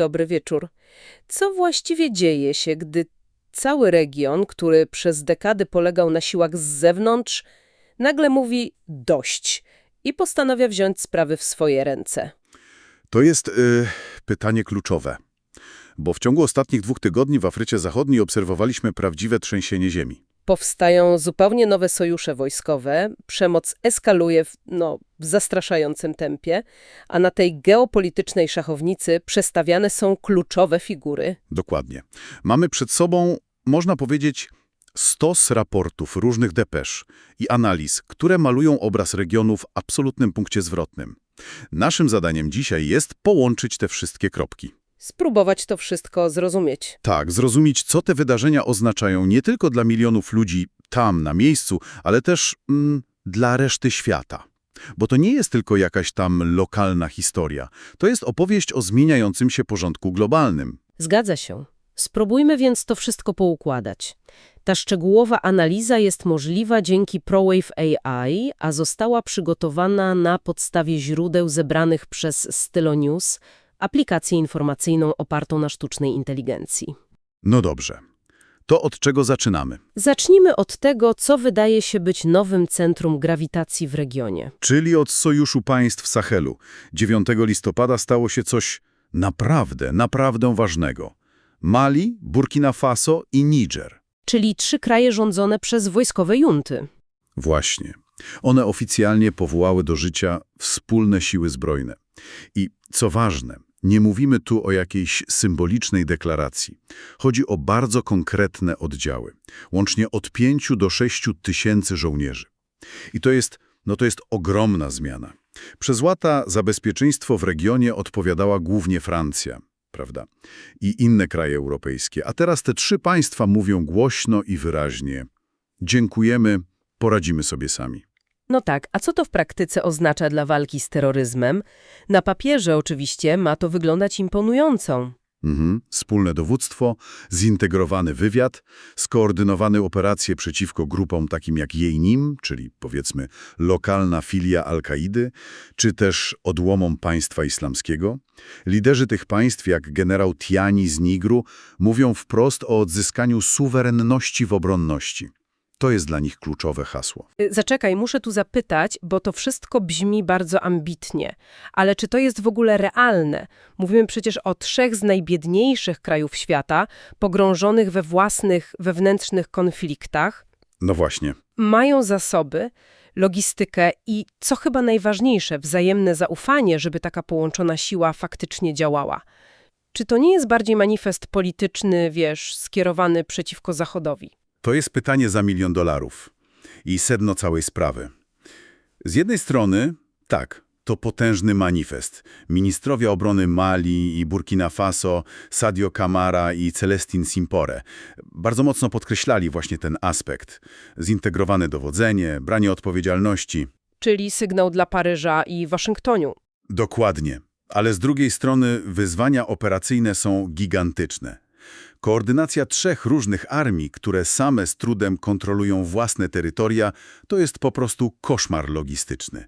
dobry wieczór. Co właściwie dzieje się, gdy cały region, który przez dekady polegał na siłach z zewnątrz, nagle mówi dość i postanawia wziąć sprawy w swoje ręce? To jest y, pytanie kluczowe, bo w ciągu ostatnich dwóch tygodni w Afryce Zachodniej obserwowaliśmy prawdziwe trzęsienie ziemi. Powstają zupełnie nowe sojusze wojskowe, przemoc eskaluje w, no, w zastraszającym tempie, a na tej geopolitycznej szachownicy przestawiane są kluczowe figury. Dokładnie. Mamy przed sobą, można powiedzieć, stos raportów, różnych depesz i analiz, które malują obraz regionu w absolutnym punkcie zwrotnym. Naszym zadaniem dzisiaj jest połączyć te wszystkie kropki. Spróbować to wszystko zrozumieć. Tak, zrozumieć, co te wydarzenia oznaczają nie tylko dla milionów ludzi tam, na miejscu, ale też mm, dla reszty świata. Bo to nie jest tylko jakaś tam lokalna historia. To jest opowieść o zmieniającym się porządku globalnym. Zgadza się. Spróbujmy więc to wszystko poukładać. Ta szczegółowa analiza jest możliwa dzięki ProWave AI, a została przygotowana na podstawie źródeł zebranych przez Stylo News, aplikację informacyjną opartą na sztucznej inteligencji. No dobrze. To od czego zaczynamy? Zacznijmy od tego, co wydaje się być nowym centrum grawitacji w regionie. Czyli od Sojuszu Państw Sahelu. 9 listopada stało się coś naprawdę, naprawdę ważnego. Mali, Burkina Faso i Niger. Czyli trzy kraje rządzone przez wojskowe junty. Właśnie. One oficjalnie powołały do życia wspólne siły zbrojne. I co ważne, nie mówimy tu o jakiejś symbolicznej deklaracji. Chodzi o bardzo konkretne oddziały. Łącznie od 5 do 6 tysięcy żołnierzy. I to jest, no to jest ogromna zmiana. Przez lata za bezpieczeństwo w regionie odpowiadała głównie Francja, prawda? I inne kraje europejskie. A teraz te trzy państwa mówią głośno i wyraźnie. Dziękujemy, poradzimy sobie sami. No tak, a co to w praktyce oznacza dla walki z terroryzmem? Na papierze oczywiście ma to wyglądać imponująco. Mhm. Wspólne dowództwo, zintegrowany wywiad, skoordynowane operacje przeciwko grupom takim jak Jejnim, czyli powiedzmy lokalna filia Al-Kaidy, czy też odłomom państwa islamskiego. Liderzy tych państw, jak generał Tiani z Nigru, mówią wprost o odzyskaniu suwerenności w obronności. To jest dla nich kluczowe hasło. Y, Zaczekaj, muszę tu zapytać, bo to wszystko brzmi bardzo ambitnie. Ale czy to jest w ogóle realne? Mówimy przecież o trzech z najbiedniejszych krajów świata, pogrążonych we własnych wewnętrznych konfliktach, No właśnie. mają zasoby, logistykę i, co chyba najważniejsze, wzajemne zaufanie, żeby taka połączona siła faktycznie działała. Czy to nie jest bardziej manifest polityczny, wiesz, skierowany przeciwko Zachodowi? To jest pytanie za milion dolarów i sedno całej sprawy. Z jednej strony, tak, to potężny manifest. Ministrowie obrony Mali i Burkina Faso, Sadio Kamara i Celestin Simpore bardzo mocno podkreślali właśnie ten aspekt. Zintegrowane dowodzenie, branie odpowiedzialności. Czyli sygnał dla Paryża i Waszyngtonu. Dokładnie. Ale z drugiej strony wyzwania operacyjne są gigantyczne. Koordynacja trzech różnych armii, które same z trudem kontrolują własne terytoria, to jest po prostu koszmar logistyczny.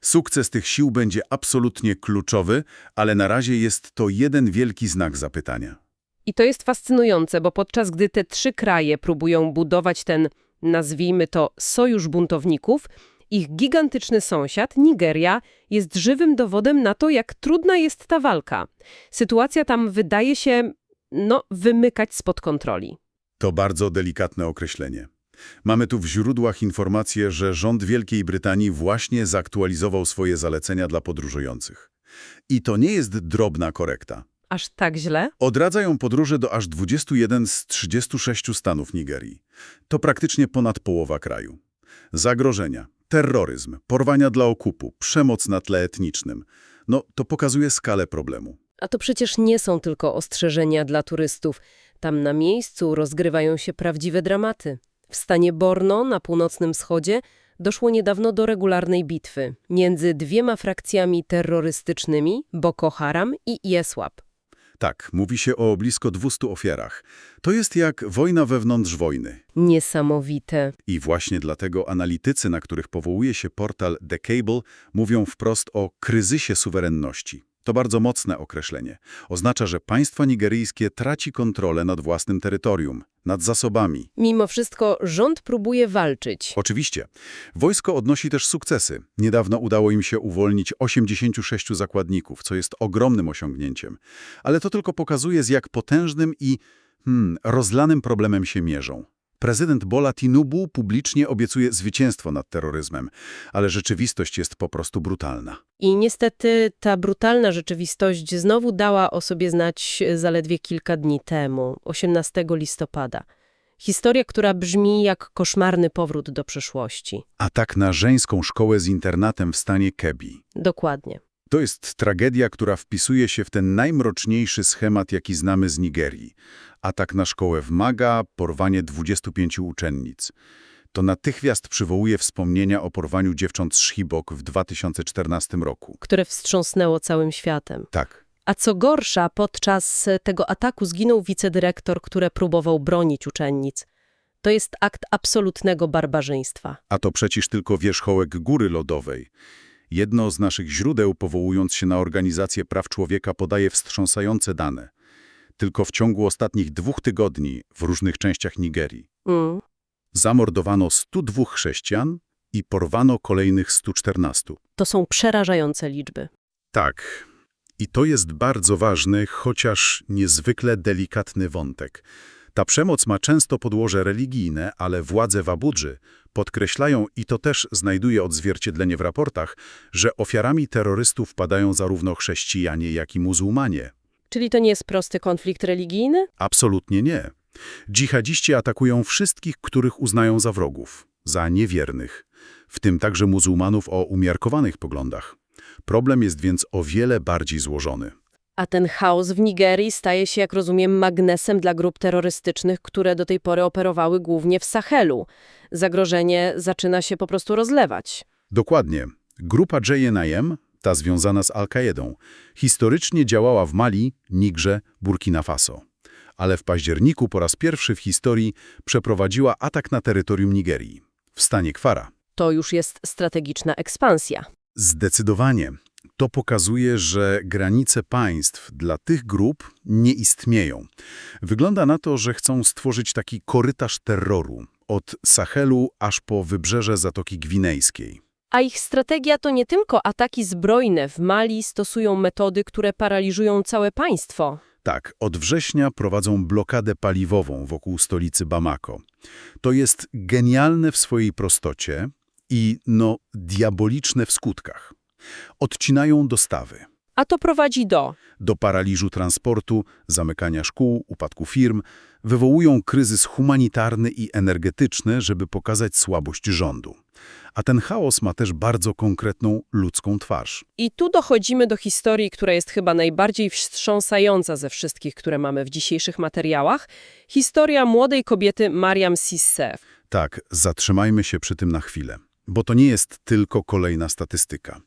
Sukces tych sił będzie absolutnie kluczowy, ale na razie jest to jeden wielki znak zapytania. I to jest fascynujące, bo podczas gdy te trzy kraje próbują budować ten, nazwijmy to, sojusz buntowników, ich gigantyczny sąsiad, Nigeria, jest żywym dowodem na to, jak trudna jest ta walka. Sytuacja tam wydaje się, no, wymykać spod kontroli. To bardzo delikatne określenie. Mamy tu w źródłach informację, że rząd Wielkiej Brytanii właśnie zaktualizował swoje zalecenia dla podróżujących. I to nie jest drobna korekta. Aż tak źle? Odradzają podróże do aż 21 z 36 stanów Nigerii. To praktycznie ponad połowa kraju. Zagrożenia, terroryzm, porwania dla okupu, przemoc na tle etnicznym. No, to pokazuje skalę problemu. A to przecież nie są tylko ostrzeżenia dla turystów. Tam na miejscu rozgrywają się prawdziwe dramaty. W stanie Borno, na północnym wschodzie, doszło niedawno do regularnej bitwy między dwiema frakcjami terrorystycznymi Boko Haram i ISWAP. Tak, mówi się o blisko 200 ofiarach. To jest jak wojna wewnątrz wojny. Niesamowite. I właśnie dlatego analitycy, na których powołuje się portal The Cable, mówią wprost o kryzysie suwerenności. To bardzo mocne określenie. Oznacza, że państwo nigeryjskie traci kontrolę nad własnym terytorium, nad zasobami. Mimo wszystko rząd próbuje walczyć. Oczywiście. Wojsko odnosi też sukcesy. Niedawno udało im się uwolnić 86 zakładników, co jest ogromnym osiągnięciem. Ale to tylko pokazuje, z jak potężnym i hmm, rozlanym problemem się mierzą. Prezydent Bola Tinubu publicznie obiecuje zwycięstwo nad terroryzmem, ale rzeczywistość jest po prostu brutalna. I niestety ta brutalna rzeczywistość znowu dała o sobie znać zaledwie kilka dni temu, 18 listopada. Historia, która brzmi jak koszmarny powrót do przeszłości. Atak na żeńską szkołę z internatem w stanie Kebi. Dokładnie. To jest tragedia, która wpisuje się w ten najmroczniejszy schemat, jaki znamy z Nigerii. Atak na szkołę w Maga, porwanie 25 uczennic. To natychmiast przywołuje wspomnienia o porwaniu dziewcząt z Chibok w 2014 roku. Które wstrząsnęło całym światem. Tak, A co gorsza, podczas tego ataku zginął wicedyrektor, który próbował bronić uczennic. To jest akt absolutnego barbarzyństwa. a to przecież tylko wierzchołek góry lodowej. Jedno z naszych źródeł, powołując się na Organizację Praw Człowieka, podaje wstrząsające dane. Tylko w ciągu ostatnich dwóch tygodni w różnych częściach Nigerii Mm. zamordowano 102 chrześcijan i porwano kolejnych 114. To są przerażające liczby. Tak. I to jest bardzo ważny, chociaż niezwykle delikatny wątek. Ta przemoc ma często podłoże religijne, ale władze w Abudży podkreślają, i to też znajduje odzwierciedlenie w raportach, że ofiarami terrorystów padają zarówno chrześcijanie, jak i muzułmanie. Czyli to nie jest prosty konflikt religijny? Absolutnie nie. Dżihadziści atakują wszystkich, których uznają za wrogów, za niewiernych, w tym także muzułmanów o umiarkowanych poglądach. Problem jest więc o wiele bardziej złożony. A ten chaos w Nigerii staje się, jak rozumiem, magnesem dla grup terrorystycznych, które do tej pory operowały głównie w Sahelu. Zagrożenie zaczyna się po prostu rozlewać. Dokładnie. Grupa JNIM, ta związana z Al-Kaedą, historycznie działała w Mali, Nigrze, Burkina Faso. Ale w październiku po raz pierwszy w historii przeprowadziła atak na terytorium Nigerii, w stanie Kwara. To już jest strategiczna ekspansja. Zdecydowanie. To pokazuje, że granice państw dla tych grup nie istnieją. Wygląda na to, że chcą stworzyć taki korytarz terroru, od Sahelu aż po wybrzeże Zatoki Gwinejskiej. A ich strategia to nie tylko ataki zbrojne. W Mali stosują metody, które paraliżują całe państwo. Tak, od września prowadzą blokadę paliwową wokół stolicy Bamako. To jest genialne w swojej prostocie i, no, diaboliczne w skutkach. Odcinają dostawy. A to prowadzi do do paraliżu transportu, zamykania szkół, upadku firm, wywołują kryzys humanitarny i energetyczny, żeby pokazać słabość rządu. A ten chaos ma też bardzo konkretną ludzką twarz. I tu dochodzimy do historii, która jest chyba najbardziej wstrząsająca ze wszystkich, które mamy w dzisiejszych materiałach. Historia młodej kobiety Mariam Sisse. Tak, zatrzymajmy się przy tym na chwilę, bo to nie jest tylko kolejna statystyka.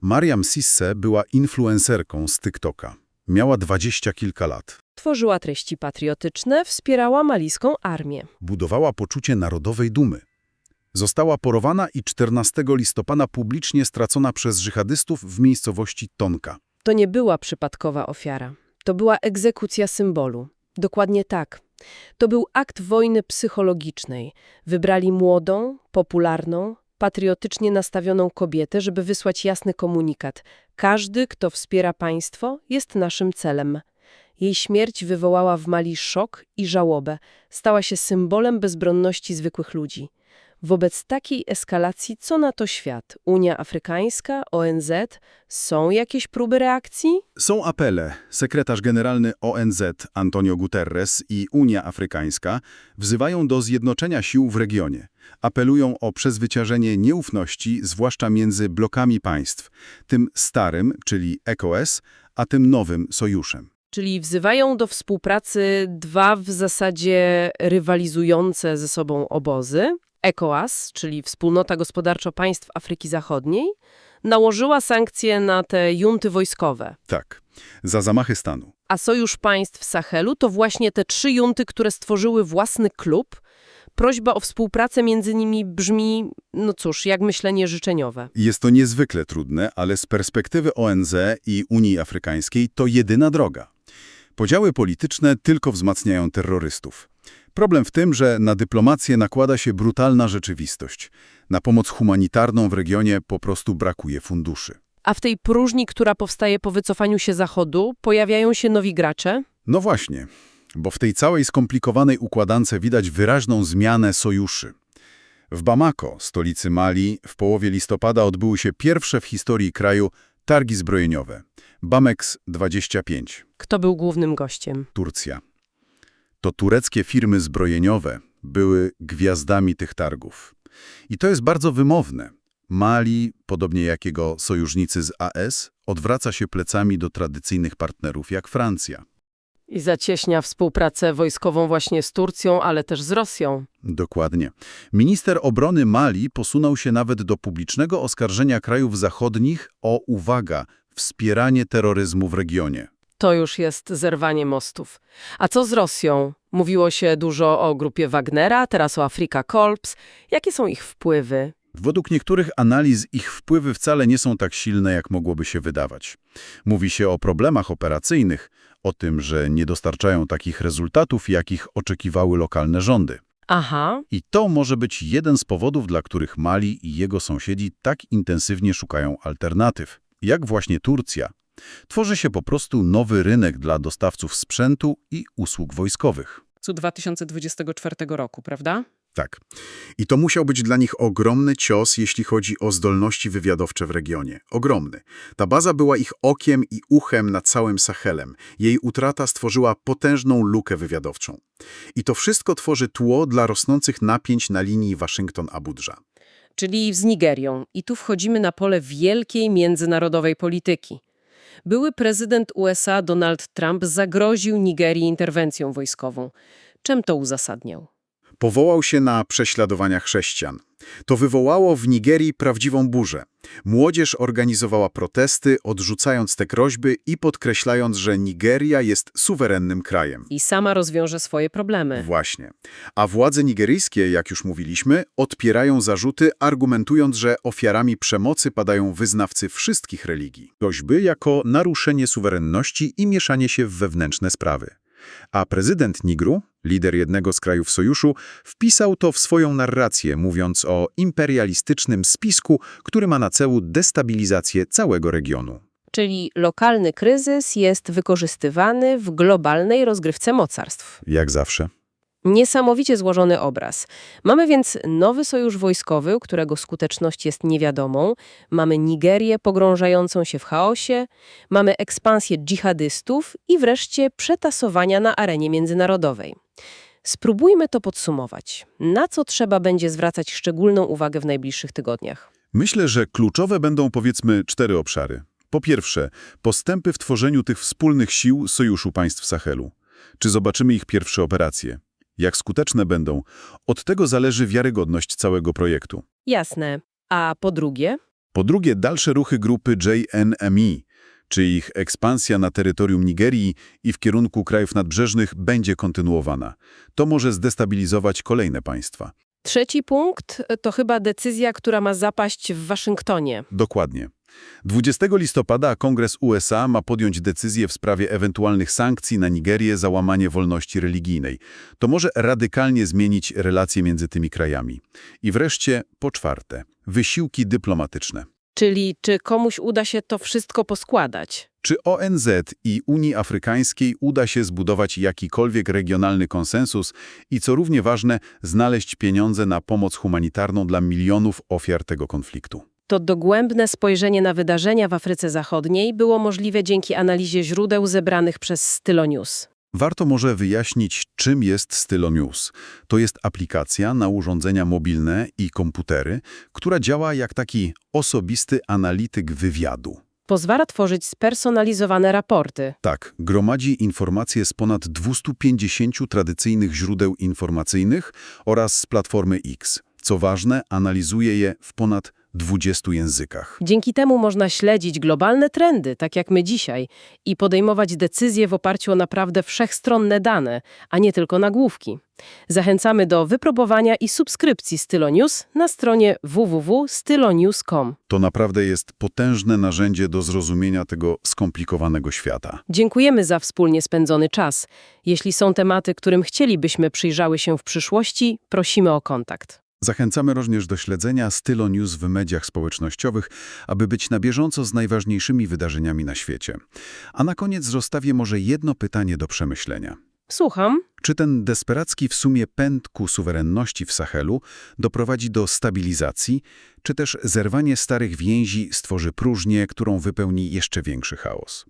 Mariam Sisse była influencerką z TikToka. Miała dwadzieścia kilka lat. Tworzyła treści patriotyczne, wspierała malijską armię. Budowała poczucie narodowej dumy. Została porowana i 14 listopada publicznie stracona przez dżihadystów w miejscowości Tonka. To nie była przypadkowa ofiara. To była egzekucja symbolu. Dokładnie tak. To był akt wojny psychologicznej. Wybrali młodą, popularną, patriotycznie nastawioną kobietę, żeby wysłać jasny komunikat. Każdy, kto wspiera państwo, jest naszym celem. Jej śmierć wywołała w Mali szok i żałobę. Stała się symbolem bezbronności zwykłych ludzi. Wobec takiej eskalacji, co na to świat? Unia Afrykańska, ONZ? Są jakieś próby reakcji? Są apele. Sekretarz generalny ONZ Antonio Guterres i Unia Afrykańska wzywają do zjednoczenia sił w regionie. Apelują o przezwyciężenie nieufności, zwłaszcza między blokami państw, tym starym, czyli ECOS, a tym nowym sojuszem. Czyli wzywają do współpracy dwa w zasadzie rywalizujące ze sobą obozy. ECOWAS, czyli Wspólnota Gospodarcza Państw Afryki Zachodniej, nałożyła sankcje na te junty wojskowe. Tak, za zamachy stanu. A Sojusz Państw Sahelu to właśnie te trzy junty, które stworzyły własny klub, prośba o współpracę między nimi brzmi, no cóż, jak myślenie życzeniowe. Jest to niezwykle trudne, ale z perspektywy ONZ i Unii Afrykańskiej to jedyna droga. Podziały polityczne tylko wzmacniają terrorystów. Problem w tym, że na dyplomację nakłada się brutalna rzeczywistość. Na pomoc humanitarną w regionie po prostu brakuje funduszy. A w tej próżni, która powstaje po wycofaniu się Zachodu, pojawiają się nowi gracze? No właśnie, bo w tej całej skomplikowanej układance widać wyraźną zmianę sojuszy. W Bamako, stolicy Mali, w połowie listopada odbyły się pierwsze w historii kraju targi zbrojeniowe. Bamex 25, Kto był głównym gościem? Turcja. To tureckie firmy zbrojeniowe były gwiazdami tych targów. I to jest bardzo wymowne. Mali, podobnie jak jego sojusznicy z AS, odwraca się plecami do tradycyjnych partnerów jak Francja. I zacieśnia współpracę wojskową właśnie z Turcją, ale też z Rosją. Dokładnie. Minister obrony Mali posunął się nawet do publicznego oskarżenia krajów zachodnich o, uwaga, wspieranie terroryzmu w regionie. To już jest zerwanie mostów. A co z Rosją? Mówiło się dużo o grupie Wagnera, teraz o Afrika Korps. Jakie są ich wpływy? Według niektórych analiz ich wpływy wcale nie są tak silne, jak mogłoby się wydawać. Mówi się o problemach operacyjnych, o tym, że nie dostarczają takich rezultatów, jakich oczekiwały lokalne rządy. Aha, I to może być jeden z powodów, dla których Mali i jego sąsiedzi tak intensywnie szukają alternatyw, jak właśnie Turcja. Tworzy się po prostu nowy rynek dla dostawców sprzętu i usług wojskowych. co 2024 roku, prawda? Tak. I to musiał być dla nich ogromny cios, jeśli chodzi o zdolności wywiadowcze w regionie. Ogromny. Ta baza była ich okiem i uchem nad całym Sahelem. Jej utrata stworzyła potężną lukę wywiadowczą. I to wszystko tworzy tło dla rosnących napięć na linii Waszyngton-Abudża. Czyli z Nigerią. I tu wchodzimy na pole wielkiej międzynarodowej polityki. Były prezydent USA Donald Trump zagroził Nigerii interwencją wojskową. Czym to uzasadniał? Powołał się na prześladowania chrześcijan. To wywołało w Nigerii prawdziwą burzę. Młodzież organizowała protesty, odrzucając te groźby i podkreślając, że Nigeria jest suwerennym krajem. I sama rozwiąże swoje problemy. Właśnie. A władze nigeryjskie, jak już mówiliśmy, odpierają zarzuty, argumentując, że ofiarami przemocy padają wyznawcy wszystkich religii. Groźby jako naruszenie suwerenności i mieszanie się w wewnętrzne sprawy. A prezydent Nigru, lider jednego z krajów sojuszu, wpisał to w swoją narrację, mówiąc o imperialistycznym spisku, który ma na celu destabilizację całego regionu. Czyli lokalny kryzys jest wykorzystywany w globalnej rozgrywce mocarstw. Jak zawsze. Niesamowicie złożony obraz. Mamy więc nowy sojusz wojskowy, którego skuteczność jest niewiadomą. Mamy Nigerię pogrążającą się w chaosie, mamy ekspansję dżihadystów i wreszcie przetasowania na arenie międzynarodowej. Spróbujmy to podsumować. Na co trzeba będzie zwracać szczególną uwagę w najbliższych tygodniach? Myślę, że kluczowe będą powiedzmy cztery obszary. Po pierwsze, postępy w tworzeniu tych wspólnych sił Sojuszu Państw Sahelu. Czy zobaczymy ich pierwsze operacje? Jak skuteczne będą? Od tego zależy wiarygodność całego projektu. Jasne. A po drugie? Po drugie, dalsze ruchy grupy JNMI, czy ich ekspansja na terytorium Nigerii i w kierunku krajów nadbrzeżnych będzie kontynuowana. To może zdestabilizować kolejne państwa. Trzeci punkt to chyba decyzja, która ma zapaść w Waszyngtonie. Dokładnie. 20 listopada Kongres USA ma podjąć decyzję w sprawie ewentualnych sankcji na Nigerię za łamanie wolności religijnej. To może radykalnie zmienić relacje między tymi krajami. I wreszcie, po czwarte, wysiłki dyplomatyczne. Czyli czy komuś uda się to wszystko poskładać? Czy ONZ i Unii Afrykańskiej uda się zbudować jakikolwiek regionalny konsensus i, co równie ważne, znaleźć pieniądze na pomoc humanitarną dla milionów ofiar tego konfliktu? To dogłębne spojrzenie na wydarzenia w Afryce Zachodniej było możliwe dzięki analizie źródeł zebranych przez Stylonews. Warto może wyjaśnić, czym jest Stylonews. To jest aplikacja na urządzenia mobilne i komputery, która działa jak taki osobisty analityk wywiadu. Pozwala tworzyć spersonalizowane raporty. Tak, gromadzi informacje z ponad 250 tradycyjnych źródeł informacyjnych oraz z Platformy X. Co ważne, analizuje je w ponad 20 językach. Dzięki temu można śledzić globalne trendy, tak jak my dzisiaj, i podejmować decyzje w oparciu o naprawdę wszechstronne dane, a nie tylko nagłówki. Zachęcamy do wypróbowania i subskrypcji Stylonews na stronie www.stylonews.com. To naprawdę jest potężne narzędzie do zrozumienia tego skomplikowanego świata. Dziękujemy za wspólnie spędzony czas. Jeśli są tematy, którym chcielibyśmy przyjrzały się w przyszłości, prosimy o kontakt. Zachęcamy również do śledzenia Stylo News w mediach społecznościowych, aby być na bieżąco z najważniejszymi wydarzeniami na świecie. A na koniec zostawię może jedno pytanie do przemyślenia. Słucham. Czy ten desperacki w sumie pęd ku suwerenności w Sahelu doprowadzi do stabilizacji, czy też zerwanie starych więzi stworzy próżnię, którą wypełni jeszcze większy chaos?